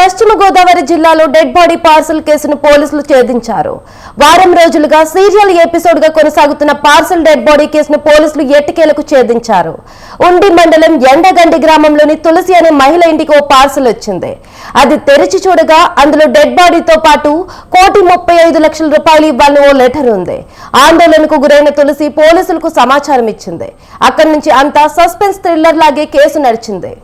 పశ్చిమ గోదావరి జిల్లాలో dead body parcel కేసును పోలీసులు ఛేదించారు. వారం రోజులుగా సీరియల్ ఎపిసోడ్గా కొనసాగుతున్న పార్సల్ డెడ్ బాడీ కేసును పోలీసులు ఎట్టకేలకు ఛేదించారు. ఉండి మండలం ఎండగండి గ్రామంలోని తులసి అనే మహిళ ఇంటికి ఓ పార్సల్ వచ్చింది. అది తెరిచి చూడగా అందులో డెడ్ బాడీతో పాటు కోటి ముప్పై ఐదు లక్షల రూపాయలు ఇవ్వాలని ఓ లెటర్ ఉంది. ఆందోళనకు గురైన తులసి పోలీసులకు సమాచారం ఇచ్చింది. అక్కడి నుంచి అంతా సస్పెన్స్ థ్రిల్లర్ లాగే కేసు నడిచింది.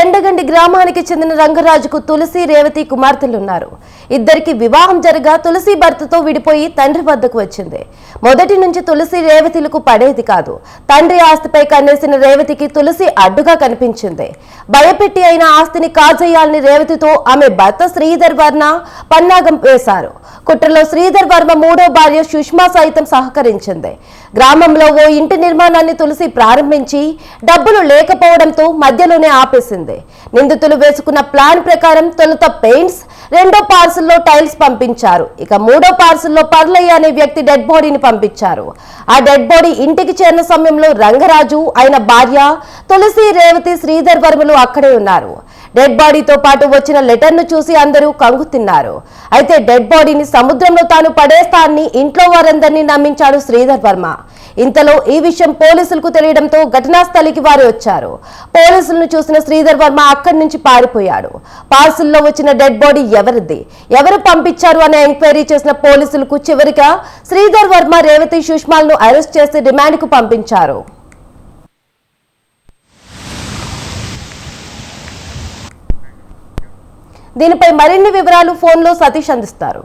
ఎండగండి గ్రామానికి చెందిన రంగరాజుకు తులసి రేవతి కుమార్తెలున్నారు. ఇద్దరికి వివాహం జరగా తులసి భర్తతో విడిపోయి తండ్రి వద్దకు వచ్చింది. మొదటి నుంచి తులసి రేవతిలకు పడేది కాదు. తండ్రి ఆస్తిపై కన్నేసిన రేవతికి తులసి అడ్డుగా కనిపించింది. భయపెట్టి అయిన ఆస్తిని కాజేయాలని రేవతితో ఆమె భర్త శ్రీధర్ వర్ణ పన్నాగం వేశారు. కుట్రలో శ్రీధర్ వర్మ మూడో భార్య సుష్మా సైతం సహకరించింది. గ్రామంలో ఓ ఇంటి నిర్మాణాన్ని తులసి ప్రారంభించి డబ్బులు లేకపోవడంతో మధ్యలోనే ఆపేసింది. నిందితులు వేసుకున్న ప్లాన్ ప్రకారం తొలుత పెయింట్స్ రెండో పార్సల్లో టైల్స్ పంపించారు. ఇక మూడో పార్సల్లో పర్లయ్య అనే వ్యక్తి డెడ్ బాడీని పంపించారు. ఆ డెడ్ బాడీ ఇంటికి చేరిన సమయంలో రంగరాజు ఆయన భార్య తులసి రేవతి శ్రీధర్ వర్మలు అక్కడే ఉన్నారు. డెడ్ బాడీతో పాటు వచ్చిన లెటర్ను చూసి అందరూ కంగు తిన్నారు. అయితే డెడ్ బాడీని సముద్రంలో తాను పడేస్తానని ఇంట్లో వారందరినీ నమ్మించాడు శ్రీధర్ వర్మ. ఇంతలో ఈ విషయం పోలీసులకు తెలియడంతో ఘటనా స్థలికి వారు వచ్చారు. పోలీసులను చూసిన శ్రీధర్ వర్మ అక్కడి నుంచి పారిపోయాడు. పార్సిల్లో వచ్చిన డెడ్ బాడీ ఎవరిది? ఎవరు పంపించారు అనే ఎంక్వైరీ చేసిన పోలీసులకు చివరిగా శ్రీధర్ వర్మ రేవతి సుష్మాలను అరెస్ట్ చేసి రిమాండ్కు పంపించారు. దీనిపై మరిన్ని వివరాలు ఫోన్లో సతీష్ అందిస్తారు.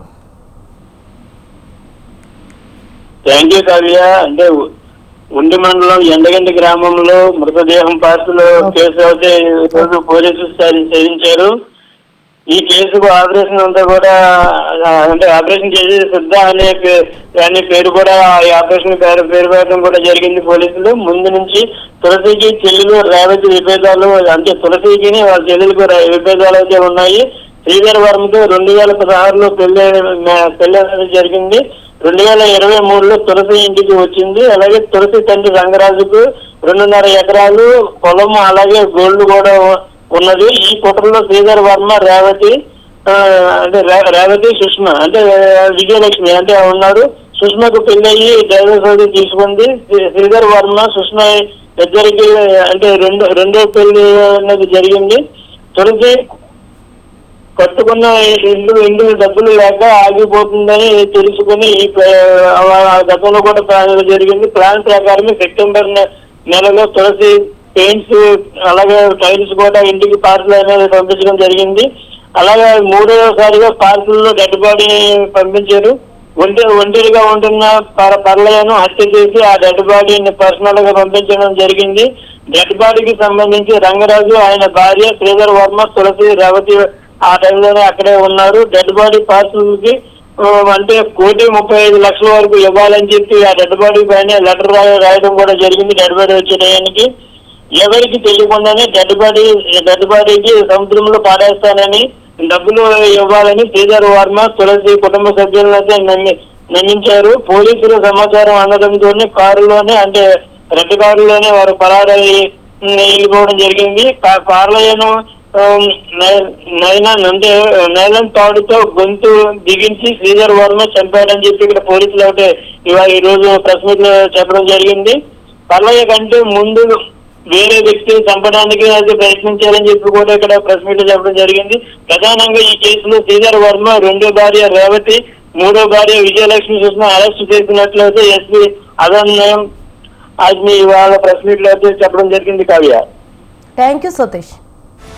థ్యాంక్ యూ కావ్య అంటే ఉండి మండలం ఎండగంటి గ్రామంలో మృతదేహం పార్సల్ కేసు అయితే ఈ రోజు పోలీసులు ఛే- ఛేదించారు ఈ కేసుకు ఆపరేషన్ అంతా కూడా అంటే ఆపరేషన్ చేసి సిద్ధ అనే అనే పేరు కూడా ఈ ఆపరేషన్ పేరు పేరు పెట్టడం కూడా జరిగింది పోలీసులు. ముందు నుంచి తులసికి చెల్లెలు రేవతి విభేదాలు అంటే తులసికిని వాళ్ళ చెల్లెలకు విభేదాలు అయితే ఉన్నాయి. శ్రీధర్ వర్మతో రెండు వేల పదహారులో పెళ్ళి పెళ్ళి అనేది జరిగింది. రెండు వేల ఇరవై మూడులో తులసి ఇంటికి వచ్చింది. అలాగే తులసి తండ్రి రంగరాజుకు రెండున్నర ఎకరాలు పొలం అలాగే గోల్డ్ కూడా ఉన్నది. ఈ కుట్రలో శ్రీధర్ వర్మ రేవతి అంటే రేవతి సుష్మ అంటే విజయలక్ష్మి అంటే ఉన్నారు. సుష్మకు పెళ్ళయ్యి డైవర్స్ అది తీసుకుంది. శ్రీధర్ వర్మ సుష్మ ఇద్దరికి అంటే రెండో రెండో పెళ్ళి అనేది జరిగింది. తులసి కట్టుకున్న ఇల్లు ఇల్లు డబ్బులు లేక ఆగిపోతుందని తెలుసుకుని ఈ గతంలో కూడా ప్లాన్ జరిగింది. ప్లాన్ ప్రకారం సెప్టెంబర్ నెలలో తులసి పెయింట్స్ అలాగే టైల్స్ కూడా ఇంటికి పార్సల్ అనేది పంపించడం జరిగింది. అలాగే మూడోసారిగా పార్సల్లో డెడ్ బాడీ పంపించారు. ఒంటి ఒంటరిగా ఉంటున్న పర పర్లయను హత్య చేసి ఆ డెడ్ బాడీని పర్సనల్గా పంపించడం జరిగింది. డెడ్ బాడీకి సంబంధించి రంగరాజు ఆయన భార్య శ్రీధర్ వర్మ తులసి రేవతి ఆ టైంలోనే అక్కడే ఉన్నారు. డెడ్ బాడీ పార్సల్కి అంటే కోటి ముప్పై ఐదు లక్షల వరకు ఇవ్వాలని చెప్పి ఆ డెడ్ బాడీ పైన లెటర్ రాయడం కూడా జరిగింది డెడ్ బాడీ వచ్చే టయానికి. ఎవరికి తెలియకుండానే డెడ్ బాడీ డెడ్ బాడీకి సముద్రంలో పాడేస్తానని డబ్బులు ఇవ్వాలని శ్రీధర్ వర్మ తులసి కుటుంబ సభ్యులతో అయితే నమ్మి నమ్మించారు. పోలీసులు సమాచారం అందడంతోనే కారులోనే అంటే రెడ్ కారులోనే వారు పరారై వెళ్ళిపోవడం జరిగింది. కార్లయను ఆమ్, నైలాన్ అంటే నైలాన్ తాడుతో గొంతు దిగించి శ్రీధర్ వర్మ చంపాడని చెప్పి ఇక్కడ పోలీసులు ఒకటే ఇవాళ ఈ రోజు ప్రెస్ మీట్లో చెప్పడం జరిగింది. పర్లయ్య కంటే ముందు వేరే వ్యక్తిని చంపడానికి అయితే ప్రయత్నించారని చెప్పి కూడా ఇక్కడ ప్రెస్ మీట్ చెప్పడం జరిగింది. ప్రధానంగా ఈ కేసులో శ్రీధర్ వర్మ రెండో భార్య రేవతి మూడో భార్య విజయలక్ష్మి సుష్మ అరెస్ట్ చేసినట్లయితే ఎస్పీ అదన్యం ఆజ్మి ఇవాళ ప్రెస్ మీట్లో అయితే చెప్పడం జరిగింది కావ్య. Thank you Satish